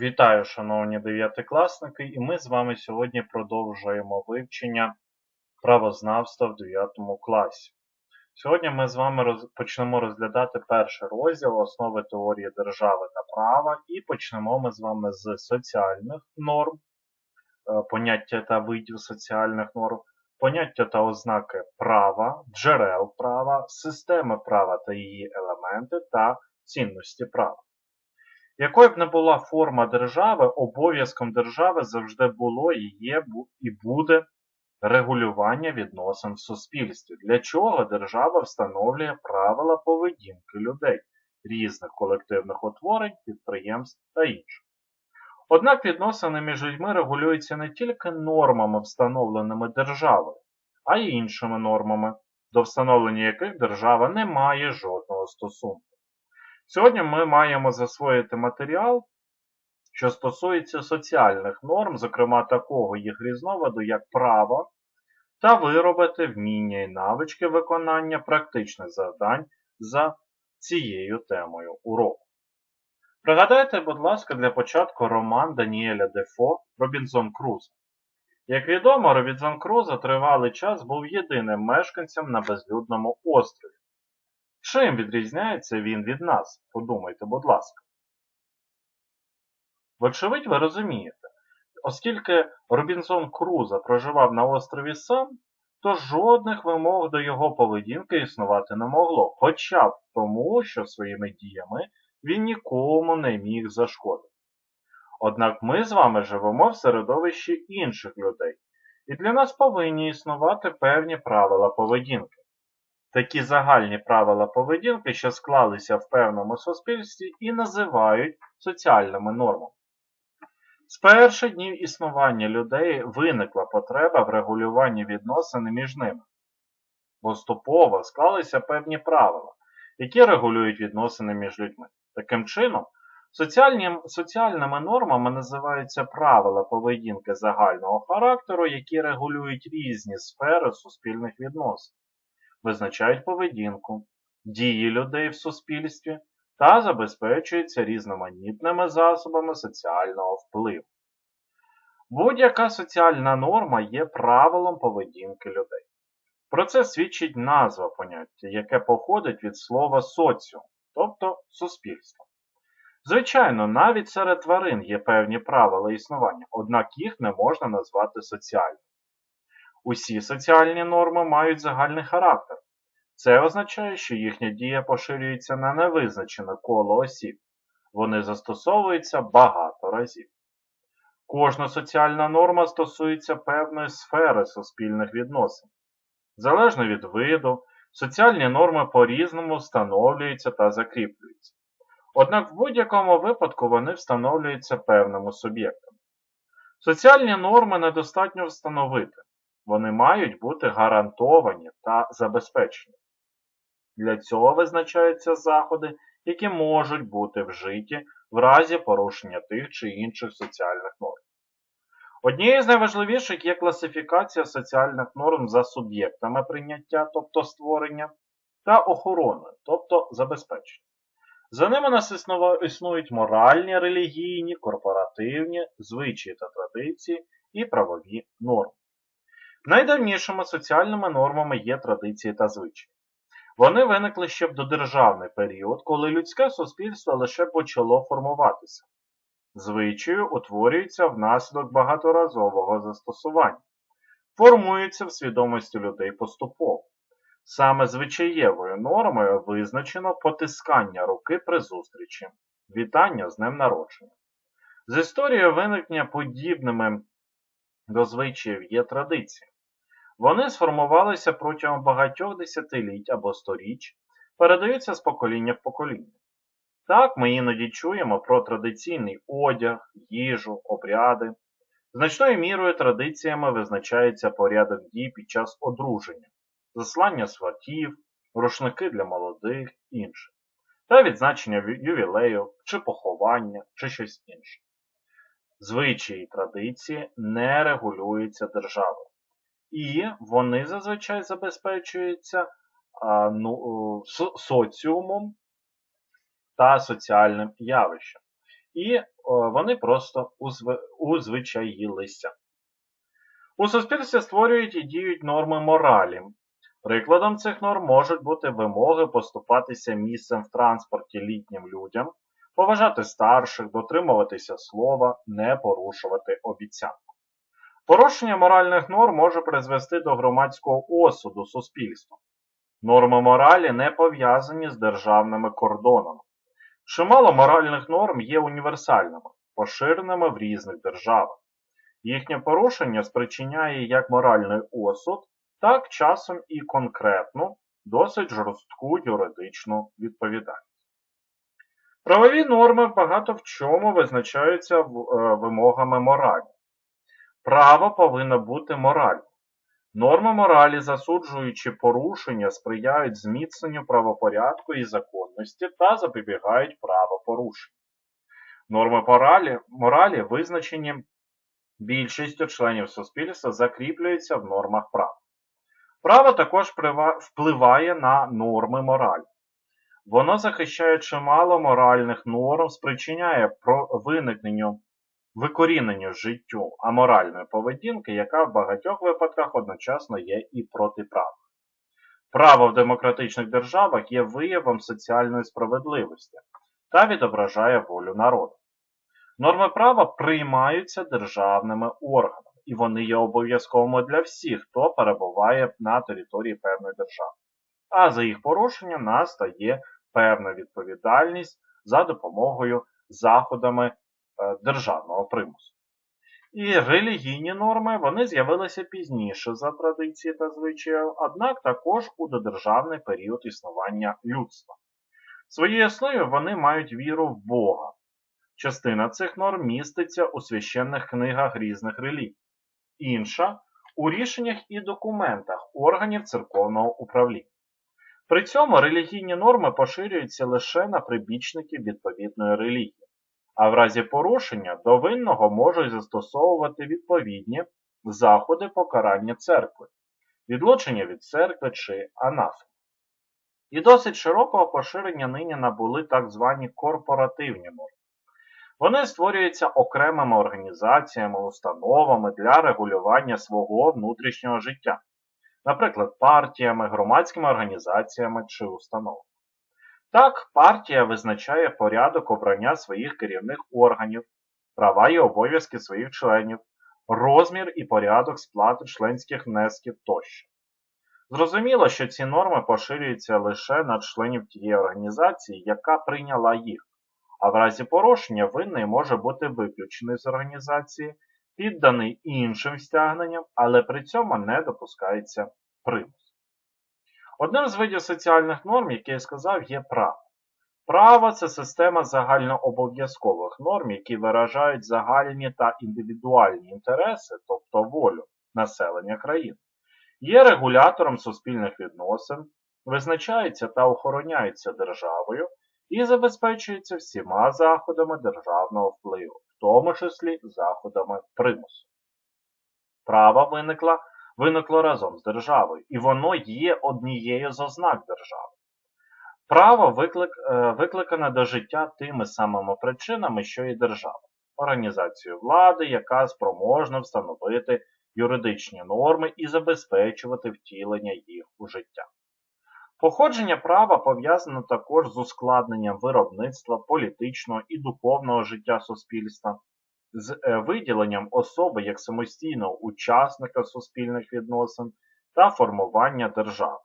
Вітаю, шановні дев'ятикласники, і ми з вами сьогодні продовжуємо вивчення правознавства в 9 класі. Сьогодні ми з вами роз... почнемо розглядати перший розділ основи теорії держави та права, і почнемо ми з вами з соціальних норм, е, поняття та видів соціальних норм, поняття та ознаки права, джерел права, системи права та її елементи та цінності права. Якою б не була форма держави, обов'язком держави завжди було і є і буде регулювання відносин в суспільстві, для чого держава встановлює правила поведінки людей, різних колективних утворень, підприємств та інших. Однак відносини між людьми регулюються не тільки нормами, встановленими державою, а й іншими нормами, до встановлення яких держава не має жодного стосунку. Сьогодні ми маємо засвоїти матеріал, що стосується соціальних норм, зокрема такого їх різновиду, як право, та виробити вміння і навички виконання практичних завдань за цією темою уроку. Пригадайте, будь ласка, для початку роман Даніеля Дефо Робінзон Крузо. Як відомо, Робінзон Крузо тривалий час був єдиним мешканцем на безлюдному острові. Чим відрізняється він від нас? Подумайте, будь ласка. Вочевидь, ви розумієте, оскільки Робінсон Круза проживав на острові сам, то жодних вимог до його поведінки існувати не могло, хоча б тому, що своїми діями він нікому не міг зашкодити. Однак ми з вами живемо в середовищі інших людей, і для нас повинні існувати певні правила поведінки. Такі загальні правила поведінки, що склалися в певному суспільстві і називають соціальними нормами. З перших днів існування людей виникла потреба в регулюванні відносин між ними. Поступово склалися певні правила, які регулюють відносини між людьми. Таким чином, соціальні, соціальними нормами називаються правила поведінки загального характеру, які регулюють різні сфери суспільних відносин визначають поведінку, дії людей в суспільстві та забезпечуються різноманітними засобами соціального впливу. Будь-яка соціальна норма є правилом поведінки людей. Про це свідчить назва поняття, яке походить від слова соціум, тобто суспільство. Звичайно, навіть серед тварин є певні правила існування, однак їх не можна назвати соціальними. Усі соціальні норми мають загальний характер. Це означає, що їхня дія поширюється на невизначене коло осіб. Вони застосовуються багато разів. Кожна соціальна норма стосується певної сфери суспільних відносин. Залежно від виду, соціальні норми по-різному встановлюються та закріплюються. Однак в будь-якому випадку вони встановлюються певними суб'єктами. Соціальні норми недостатньо встановити. Вони мають бути гарантовані та забезпечені. Для цього визначаються заходи, які можуть бути вжиті в разі порушення тих чи інших соціальних норм. Однією з найважливіших є класифікація соціальних норм за суб'єктами прийняття, тобто створення, та охороною, тобто забезпечення. За ними нас існують моральні, релігійні, корпоративні, звичаї та традиції і правові норми. Найдавнішими соціальними нормами є традиції та звичаї. Вони виникли ще в додержавний період, коли людське суспільство лише почало формуватися. Звичаю утворюються внаслідок багаторазового застосування, формуються в свідомості людей поступово. Саме звичаєвою нормою визначено потискання руки при зустрічі, вітання з днем народження. З історією виникнення подібними до звичаїв є традиції. Вони сформувалися протягом багатьох десятиліть або сторіч, передаються з покоління в покоління. Так, ми іноді чуємо про традиційний одяг, їжу, обряди. Значною мірою традиціями визначається порядок дій під час одруження, заслання сватів, рушники для молодих інше, та відзначення ювілею, чи поховання, чи щось інше. Звичаї і традиції не регулюються державою і вони зазвичай забезпечуються а, ну, соціумом та соціальним явищем. і о, вони просто узв... узвичаїлися. У суспільстві створюють і діють норми моралі. Прикладом цих норм можуть бути вимоги поступатися місцем в транспорті літнім людям, поважати старших, дотримуватися слова, не порушувати обіцянку. Порушення моральних норм може призвести до громадського осуду суспільства. Норми моралі не пов'язані з державними кордонами. Чимало моральних норм є універсальними, поширеними в різних державах. Їхнє порушення спричиняє як моральний осуд, так часом і конкретну, досить жорстку юридичну відповідальність. Правові норми багато в чому визначаються вимогами моралі. Право повинно бути моральним. Норми моралі, засуджуючи порушення, сприяють зміцненню правопорядку і законності та запобігають правопорушенню. Норми моралі, моралі визначені більшістю членів суспільства, закріплюються в нормах права. Право також впливає на норми моралі. Воно захищає чимало моральних норм, спричиняє виникненню викоріненню життю аморальної поведінки, яка в багатьох випадках одночасно є і протиправною. Право в демократичних державах є виявом соціальної справедливості та відображає волю народу. Норми права приймаються державними органами, і вони є обов'язковими для всіх, хто перебуває на території певної держави. А за їх порушення настає певна відповідальність за допомогою заходами державного примусу. І релігійні норми вони з'явилися пізніше за традиції та звичаєю, однак також у додержавний період існування людства. В своїй основі вони мають віру в Бога. Частина цих норм міститься у священних книгах різних релігій, інша у рішеннях і документах органів церковного управління. При цьому релігійні норми поширюються лише на прибічників відповідної релігії а в разі порушення до винного можуть застосовувати відповідні заходи покарання церкви, відлучення від церкви чи анафем. І досить широкого поширення нині набули так звані корпоративні норми. Вони створюються окремими організаціями, установами для регулювання свого внутрішнього життя, наприклад, партіями, громадськими організаціями чи установами. Так, партія визначає порядок обрання своїх керівних органів, права і обов'язки своїх членів, розмір і порядок сплати членських внесків тощо. Зрозуміло, що ці норми поширюються лише на членів тієї організації, яка прийняла їх, а в разі порушення винний може бути виключений з організації, підданий іншим стягненням, але при цьому не допускається примус. Одним з видів соціальних норм, які я сказав, є право. Право це система загальнообов'язкових норм, які виражають загальні та індивідуальні інтереси, тобто волю населення країни. Є регулятором суспільних відносин, визначаються та охороняються державою і забезпечуються всіма заходами державного впливу, в тому числі заходами примусу. Право виникла виникло разом з державою, і воно є однією з ознак держави. Право виклик, е, викликане до життя тими самими причинами, що і держава, організацію влади, яка спроможна встановити юридичні норми і забезпечувати втілення їх у життя. Походження права пов'язано також з ускладненням виробництва політичного і духовного життя суспільства, з е, виділенням особи як самостійного учасника суспільних відносин та формування держави,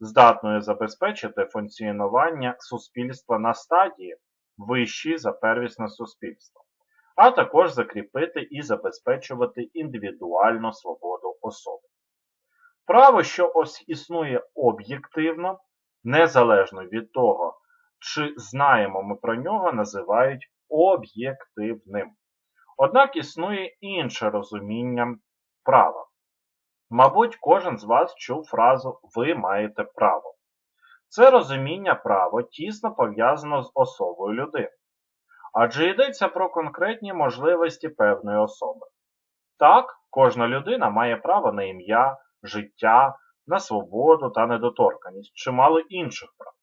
здатною забезпечити функціонування суспільства на стадії вищій за первісне суспільство, а також закріпити і забезпечувати індивідуальну свободу особи. Право, що ось існує об'єктивно, незалежно від того, чи знаємо ми про нього, називають об'єктивним. Однак існує інше розуміння права. Мабуть, кожен з вас чув фразу Ви маєте право. Це розуміння права тісно пов'язано з особою людини. Адже йдеться про конкретні можливості певної особи. Так, кожна людина має право на ім'я, життя, на свободу та недоторканість, чимало інших прав.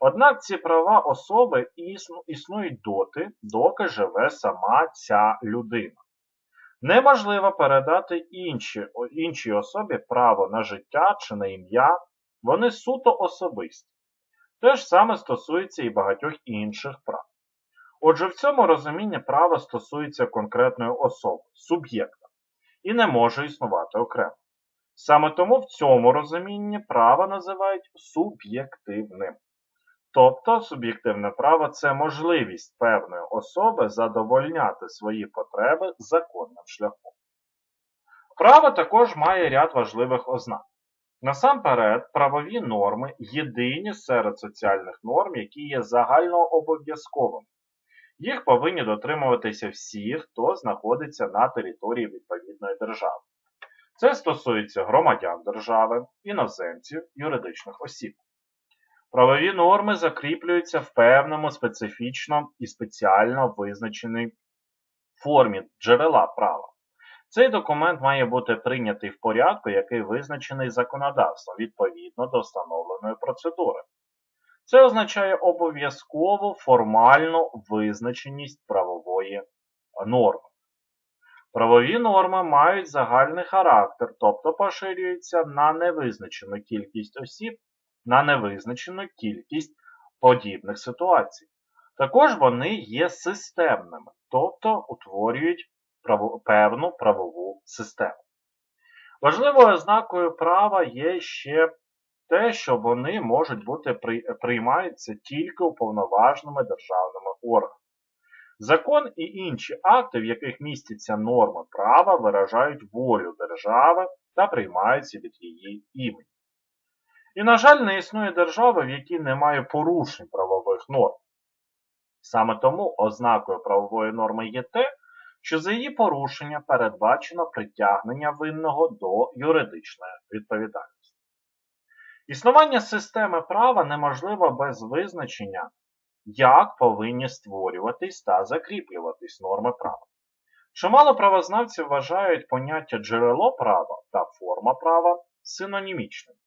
Однак ці права особи існують доти, доки живе сама ця людина. Неможливо передати інші, іншій особі право на життя чи на ім'я, вони суто особисті. Те ж саме стосується і багатьох інших прав. Отже, в цьому розумінні право стосується конкретної особи, суб'єкта, і не може існувати окремо. Саме тому в цьому розумінні право називають суб'єктивним. Тобто суб'єктивне право це можливість певної особи задовольняти свої потреби законним шляхом. Право також має ряд важливих ознак. Насамперед, правові норми єдині серед соціальних норм, які є загальнообов'язковими. Їх повинні дотримуватися всі, хто знаходиться на території відповідної держави. Це стосується громадян держави, іноземців, юридичних осіб. Правові норми закріплюються в певному специфічно і спеціально визначеній формі джерела права. Цей документ має бути прийнятий в порядку, який визначений законодавством відповідно до встановленої процедури. Це означає обов'язкову формальну визначеність правової норми. Правові норми мають загальний характер, тобто поширюються на невизначену кількість осіб, на невизначену кількість подібних ситуацій. Також вони є системними, тобто утворюють право- певну правову систему. Важливою ознакою права є ще те, що вони можуть бути при- приймаються тільки уповноваженими державними органами. Закон і інші акти, в яких містяться норми права, виражають волю держави та приймаються від її імені. І, на жаль, не існує держави, в якій немає порушень правових норм. Саме тому ознакою правової норми є те, що за її порушення передбачено притягнення винного до юридичної відповідальності. Існування системи права неможливо без визначення, як повинні створюватись та закріплюватись норми права. Чимало правознавців вважають поняття джерело права та форма права синонімічними.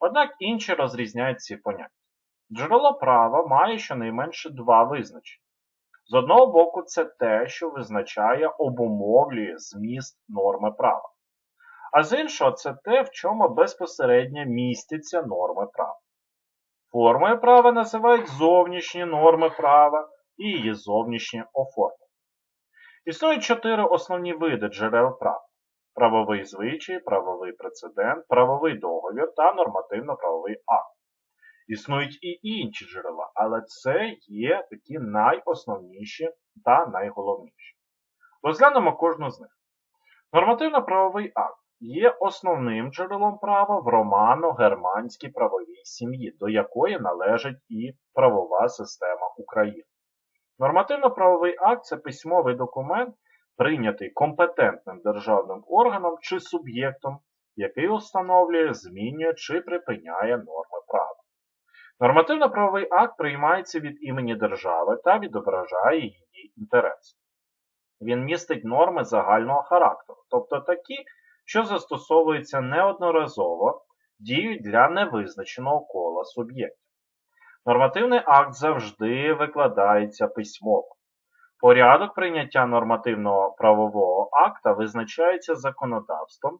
Однак інші розрізняють ці поняття. Джерело права має щонайменше два визначення. З одного боку, це те, що визначає, обумовлює зміст норми права. А з іншого, це те, в чому безпосередньо містяться норми права. Формою права називають зовнішні норми права і її зовнішнє оформлення. Існують чотири основні види джерел права: правовий звичай, правовий прецедент, правовий договір та нормативно-правовий акт. Існують і інші джерела, але це є такі найосновніші та найголовніші. Розглянемо кожну з них. Нормативно-правовий акт є основним джерелом права в романо-германській правовій сім'ї, до якої належить і правова система України. Нормативно-правовий акт це письмовий документ, прийнятий компетентним державним органом чи суб'єктом, який установлює, змінює чи припиняє норми права. Нормативно-правовий акт приймається від імені держави та відображає її інтереси. Він містить норми загального характеру, тобто такі, що застосовуються неодноразово, діють для невизначеного кола суб'єктів. Нормативний акт завжди викладається письмово. Порядок прийняття нормативного правового акта визначається законодавством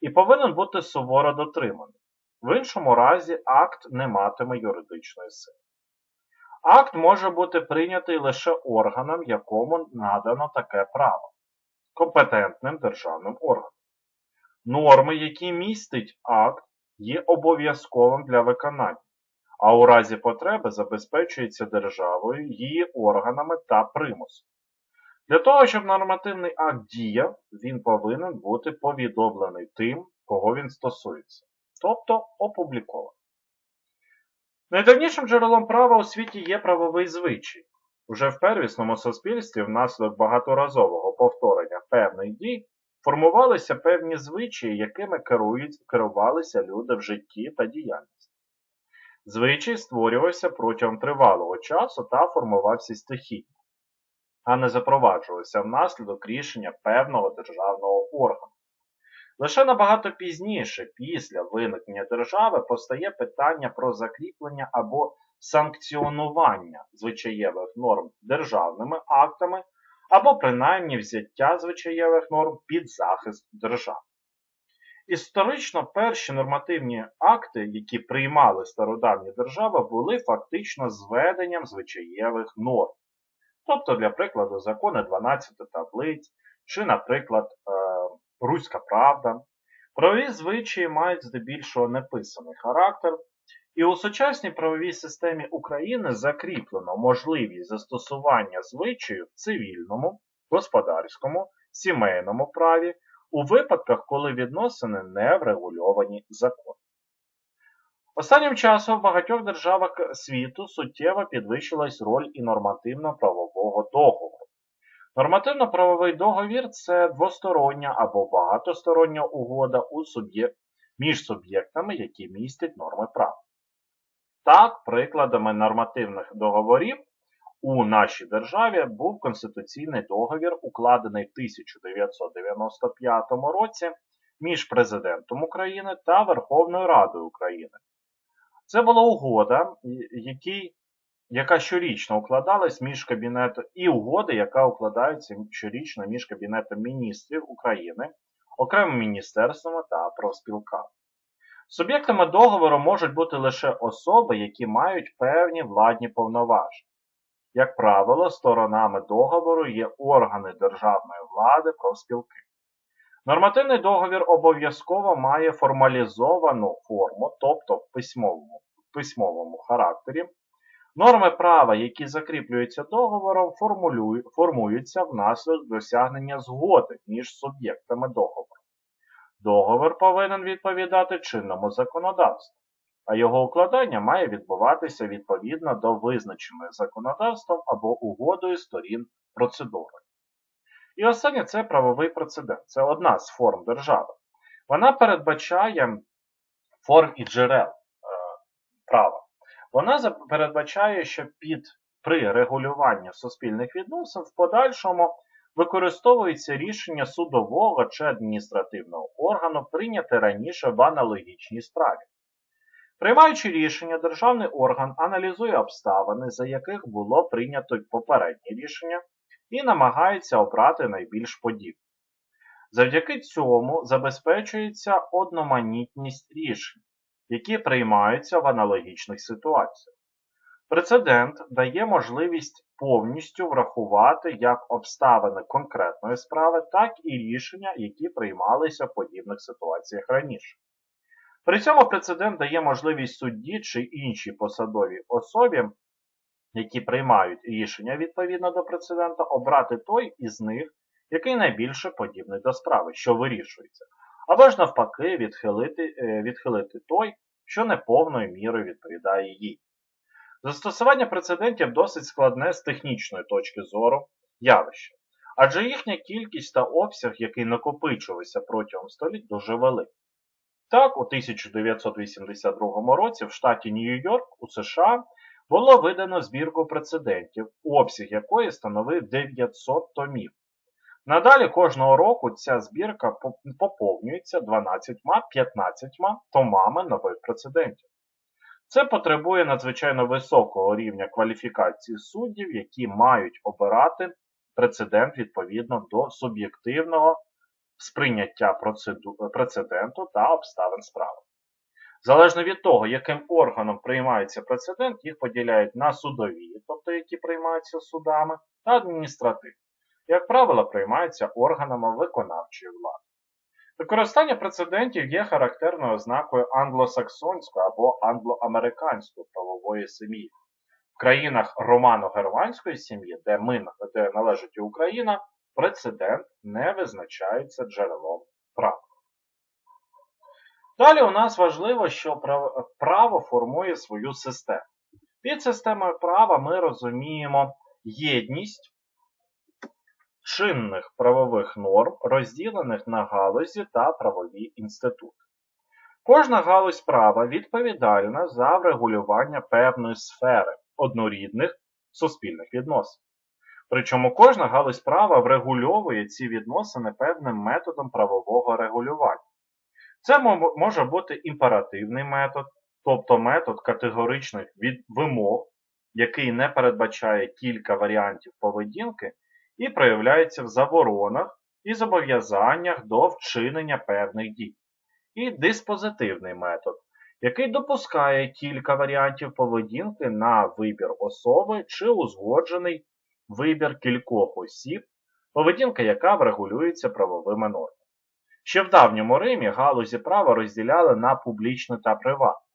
і повинен бути суворо дотриманий. В іншому разі акт не матиме юридичної сили. Акт може бути прийнятий лише органом, якому надано таке право компетентним державним органом. Норми, які містить акт, є обов'язковим для виконання, а у разі потреби забезпечується державою, її органами та примусом. Для того, щоб нормативний акт діяв, він повинен бути повідомлений тим, кого він стосується, тобто опублікований. Найдавнішим джерелом права у світі є правовий звичай. Уже в первісному суспільстві внаслідок багаторазового повторення певних дій формувалися певні звичаї, якими керують, керувалися люди в житті та діяльності. Звичай створювався протягом тривалого часу та формувався стихійно, а не запроваджувався внаслідок рішення певного державного органу. Лише набагато пізніше, після виникнення держави, постає питання про закріплення або санкціонування звичаєвих норм державними актами або принаймні взяття звичаєвих норм під захист держави. Історично перші нормативні акти, які приймали стародавні держави, були фактично зведенням звичаєвих норм. Тобто, для прикладу, закони 12 таблиць, чи, наприклад, е, Руська Правда. Правові звичаї мають здебільшого неписаний характер, і у сучасній правовій системі України закріплено можливість застосування звичаїв в цивільному, господарському, сімейному праві у випадках, коли відносини не врегульовані законом. Останнім часом в багатьох державах світу суттєво підвищилась роль і нормативно-правового договору. Нормативно-правовий договір це двостороння або багатостороння угода у суб'єкт між суб'єктами, які містять норми права. Так, прикладами нормативних договорів у нашій державі був Конституційний договір, укладений в 1995 році між Президентом України та Верховною Радою України. Це була угода, який, яка щорічно укладалась між Кабінетом і угода, яка укладається щорічно між Кабінетом міністрів України, окремими міністерствами та профспілками. Суб'єктами договору можуть бути лише особи, які мають певні владні повноваження. Як правило, сторонами договору є органи державної влади профспілки. Нормативний договір обов'язково має формалізовану форму, тобто в письмовому, письмовому характері. Норми права, які закріплюються договором, формуються внаслідок досягнення згоди між суб'єктами договору. Договор повинен відповідати чинному законодавству, а його укладання має відбуватися відповідно до визначеної законодавством або угодою сторін процедури. І останнє це правовий прецедент. Це одна з форм держави. Вона передбачає форм і джерел е, права. Вона передбачає, що під при регулюванні суспільних відносин в подальшому використовується рішення судового чи адміністративного органу, прийняте раніше в аналогічній справі. Приймаючи рішення, державний орган аналізує обставини, за яких було прийнято попереднє рішення, і намагається обрати найбільш подібне. Завдяки цьому забезпечується одноманітність рішень, які приймаються в аналогічних ситуаціях. Прецедент дає можливість повністю врахувати як обставини конкретної справи, так і рішення, які приймалися в подібних ситуаціях раніше. При цьому прецедент дає можливість судді чи іншій посадовій особі, які приймають рішення відповідно до прецедента, обрати той із них, який найбільше подібний до справи, що вирішується, або ж навпаки відхилити, е, відхилити той, що не повною мірою відповідає їй. Застосування прецедентів досить складне з технічної точки зору явище, адже їхня кількість та обсяг, який накопичувався протягом століть, дуже великий. Так, у 1982 році в штаті Нью-Йорк у США було видано збірку прецедентів, обсяг якої становив 900 томів. Надалі кожного року ця збірка поповнюється 12-15 томами нових прецедентів. Це потребує надзвичайно високого рівня кваліфікації суддів, які мають обирати прецедент відповідно до суб'єктивного сприйняття прецеденту та обставин справи. Залежно від того, яким органом приймається прецедент, їх поділяють на судові, тобто які приймаються судами, та адміністративні. Як правило, приймаються органами виконавчої влади. Використання прецедентів є характерною ознакою англосаксонської або англоамериканської правової сім'ї. В країнах романо-германської сім'ї, де ми, де належить Україна, прецедент не визначається джерелом права. Далі у нас важливо, що право формує свою систему. Під системою права ми розуміємо єдність чинних правових норм, розділених на галузі та правові інститути. Кожна галузь права відповідальна за врегулювання певної сфери однорідних суспільних відносин. Причому кожна галузь права врегульовує ці відносини певним методом правового регулювання. Це може бути імперативний метод, тобто метод категоричних вимог, який не передбачає кілька варіантів поведінки і проявляється в заборонах і зобов'язаннях до вчинення певних дій. І диспозитивний метод, який допускає кілька варіантів поведінки на вибір особи чи узгоджений вибір кількох осіб, поведінка яка врегулюється правовими нормами. Ще в давньому Римі галузі права розділяли на публічне та приватне.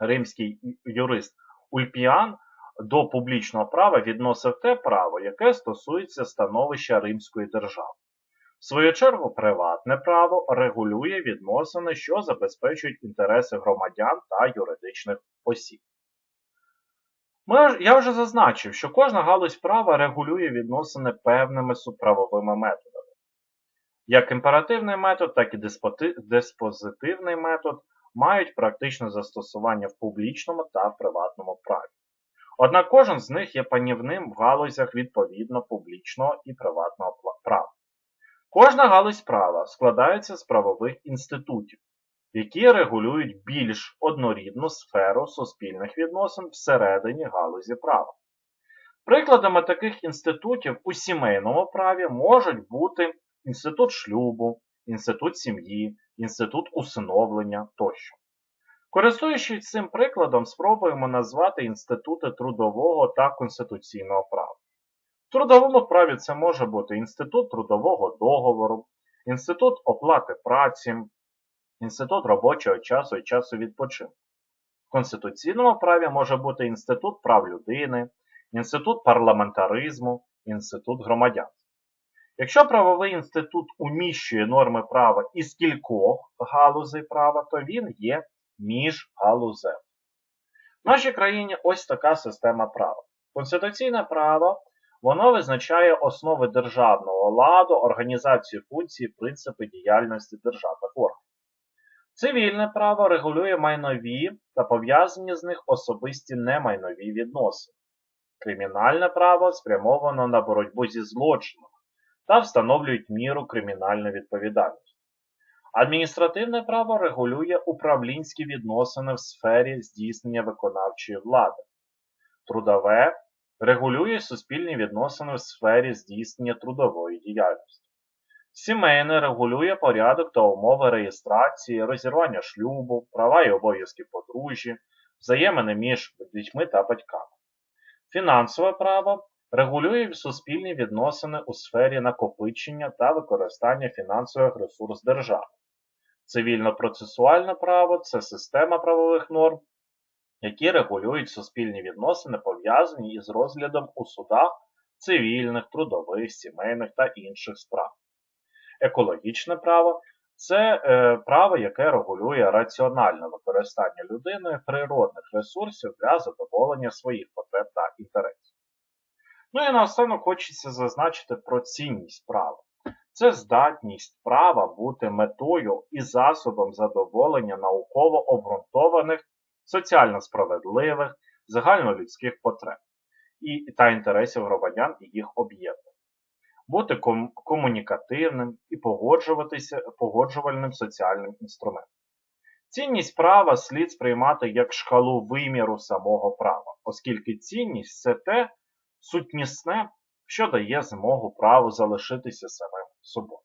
Римський юрист Ульпіан до публічного права відносив те право, яке стосується становища Римської держави. В свою чергу, приватне право регулює відносини, що забезпечують інтереси громадян та юридичних осіб. Ми, я вже зазначив, що кожна галузь права регулює відносини певними суправовими методами. Як імперативний метод, так і диспозитивний метод мають практичне застосування в публічному та в приватному праві. Однак кожен з них є панівним в галузях відповідно публічного і приватного права. Кожна галузь права складається з правових інститутів, які регулюють більш однорідну сферу суспільних відносин всередині галузі права. Прикладами таких інститутів у сімейному праві можуть бути інститут шлюбу, інститут сім'ї, інститут усиновлення тощо. Користуючись цим прикладом, спробуємо назвати інститути трудового та конституційного права. В трудовому праві це може бути інститут трудового договору, інститут оплати праці, інститут робочого часу і часу відпочинку. В конституційному праві може бути інститут прав людини, інститут парламентаризму, інститут громадянства. Якщо правовий інститут уміщує норми права із кількох галузей права, то він є міжгалузевим. В нашій країні ось така система права. Конституційне право воно визначає основи державного ладу, організацію функції, принципи діяльності державних органів. Цивільне право регулює майнові та пов'язані з них особисті немайнові відносини. Кримінальне право спрямовано на боротьбу зі злочином та встановлюють міру кримінальної відповідальності. Адміністративне право регулює управлінські відносини в сфері здійснення виконавчої влади. Трудове регулює суспільні відносини в сфері здійснення трудової діяльності. Сімейне регулює порядок та умови реєстрації, розірвання шлюбу, права і обов'язки подружжя, взаємини між дітьми та батьками. Фінансове право регулює суспільні відносини у сфері накопичення та використання фінансових ресурсів держави. Цивільно-процесуальне право це система правових норм, які регулюють суспільні відносини, пов'язані із розглядом у судах цивільних, трудових, сімейних та інших справ. Екологічне право це е, право, яке регулює раціональне використання людиною природних ресурсів для задоволення своїх потреб та інтересів. Ну і наостанок хочеться зазначити про цінність права. Це здатність права бути метою і засобом задоволення науково обґрунтованих, соціально справедливих, загальнолюдських потреб і, та інтересів громадян і їх об'єднань. Бути ком комунікативним і погоджуватися погоджувальним соціальним інструментом. Цінність права слід сприймати як шкалу виміру самого права, оскільки цінність це те сутнісне, що дає змогу праву залишитися самим собою.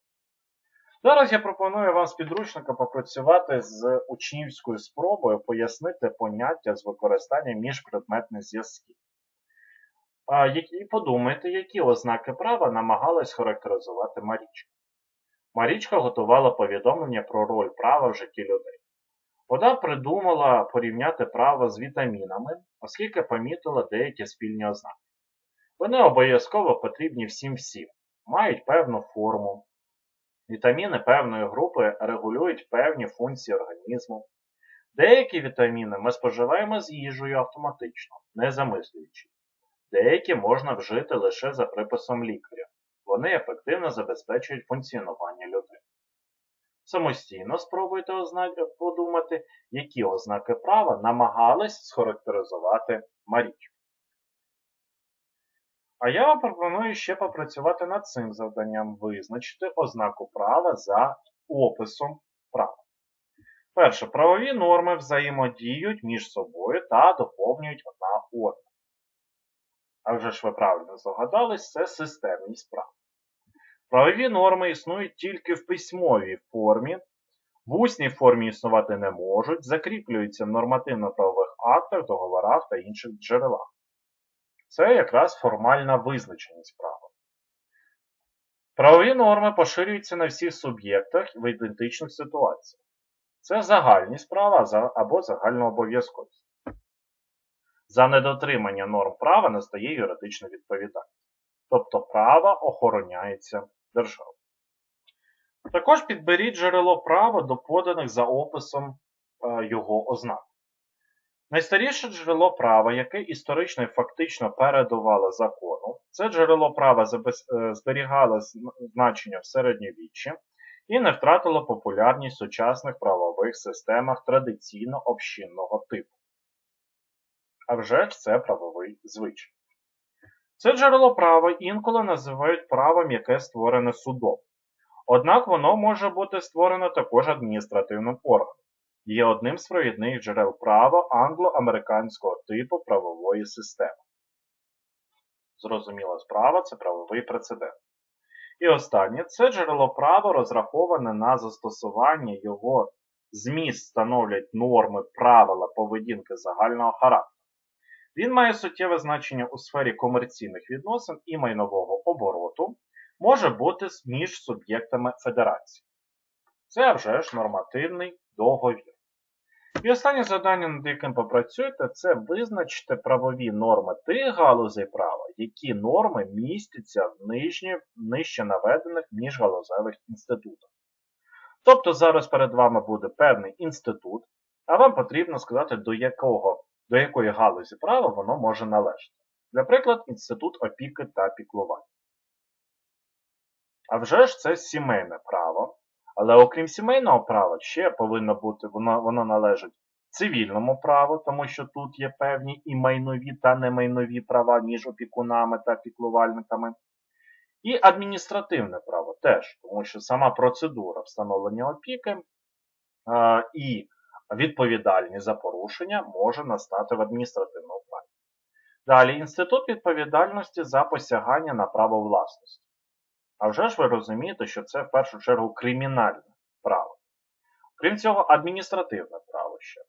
Зараз я пропоную вам з підручника попрацювати з учнівською спробою пояснити поняття з використанням міжпредметних зв'язків. І подумайте, які ознаки права намагались характеризувати Марічка. Марічка готувала повідомлення про роль права в житті людей. Вона придумала порівняти право з вітамінами, оскільки помітила деякі спільні ознаки. Вони обов'язково потрібні всім всім, мають певну форму. Вітаміни певної групи регулюють певні функції організму. Деякі вітаміни ми споживаємо з їжею автоматично, не замислюючи. Деякі можна вжити лише за приписом лікаря. Вони ефективно забезпечують функціонування людини. Самостійно спробуйте подумати, які ознаки права намагались схарактеризувати Марічку. А я вам пропоную ще попрацювати над цим завданням, визначити ознаку права за описом права. Перше, правові норми взаємодіють між собою та доповнюють одна одну. А вже ж ви правильно здогадались, це системність прав. Правові норми існують тільки в письмовій формі, в усній формі існувати не можуть, закріплюються в нормативно-правових актах, договорах та інших джерелах. Це якраз формальна визначеність права. Правові норми поширюються на всіх суб'єктах в ідентичних ситуаціях. Це загальність права або загальнообов'язковість. За недотримання норм права настає юридична відповідальність. Тобто право охороняється державою. Також підберіть джерело права до поданих за описом е, його ознак. Найстаріше джерело права, яке історично і фактично передувало закону, це джерело права е, зберігало значення в середньовіччі і не втратило популярність в сучасних правових системах традиційно общинного типу. А вже ж це правовий звичай. Це джерело права інколи називають правом, яке створене судом. Однак воно може бути створено також адміністративним органом. Є одним з провідних джерел права англо-американського типу правової системи. Зрозуміла справа це правовий прецедент. І останнє це джерело права розраховане на застосування його зміст становлять норми правила поведінки загального характеру. Він має суттєве значення у сфері комерційних відносин і майнового обороту, може бути між суб'єктами федерації. Це вже ж нормативний договір. І останнє завдання, над яким попрацюєте, це визначити правові норми тих галузей права, які норми містяться в нижні, нижче наведених міжгалузевих інститутах. Тобто зараз перед вами буде певний інститут, а вам потрібно сказати, до якого, до якої галузі права воно може належати. Наприклад, інститут опіки та піклування. А вже ж це сімейне право. Але окрім сімейного права, ще повинно бути, воно, воно належить цивільному праву, тому що тут є певні і майнові та немайнові права між опікунами та піклувальниками. І адміністративне право теж, тому що сама процедура встановлення опіки е, і відповідальність за порушення може настати в адміністративному праві. Далі, інститут відповідальності за посягання на право власності. А вже ж ви розумієте, що це в першу чергу кримінальне право. Крім цього, адміністративне право ще.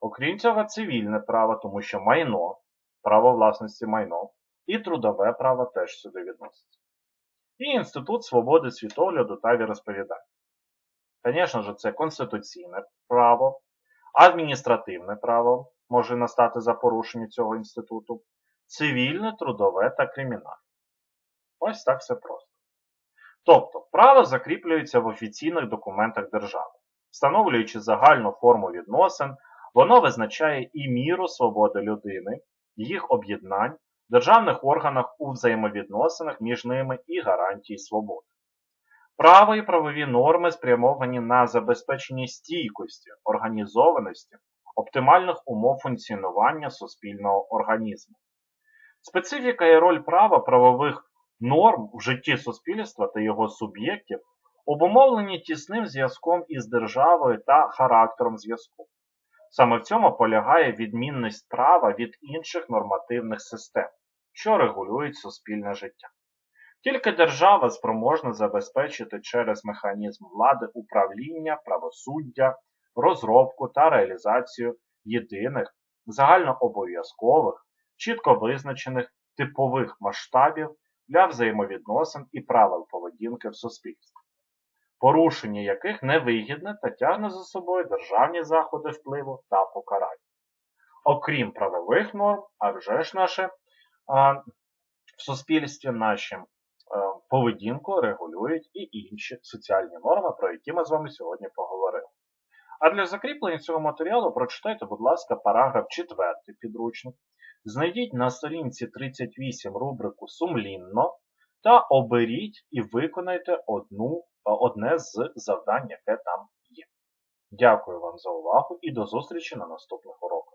Окрім цього, цивільне право, тому що майно, право власності майно, і трудове право теж сюди відноситься. І Інститут свободи світогляду та віросповідання. Звісно ж, це конституційне право, адміністративне право може настати за порушення цього інституту, цивільне, трудове та кримінальне. Ось так все просто. Тобто, право закріплюється в офіційних документах держави. Встановлюючи загальну форму відносин, воно визначає і міру свободи людини, їх об'єднань, державних органах у взаємовідносинах між ними і гарантії свободи. Право і правові норми спрямовані на забезпечення стійкості, організованості, оптимальних умов функціонування суспільного організму. Специфіка і роль права правових норм в житті суспільства та його суб'єктів обумовлені тісним зв'язком із державою та характером зв'язку. Саме в цьому полягає відмінність права від інших нормативних систем, що регулюють суспільне життя. Тільки держава спроможна забезпечити через механізм влади управління, правосуддя, розробку та реалізацію єдиних, загальнообов'язкових, чітко визначених типових масштабів для взаємовідносин і правил поведінки в суспільстві, порушення яких невигідне та тягне за собою державні заходи впливу та покарання. Окрім правових норм, а вже ж наше а, в суспільстві наші а, поведінку регулюють і інші соціальні норми, про які ми з вами сьогодні поговорили. А для закріплення цього матеріалу прочитайте, будь ласка, параграф 4 підручник, Знайдіть на сторінці 38 рубрику Сумлінно та оберіть і виконайте одну, одне з завдань, яке там є. Дякую вам за увагу і до зустрічі на наступних уроках.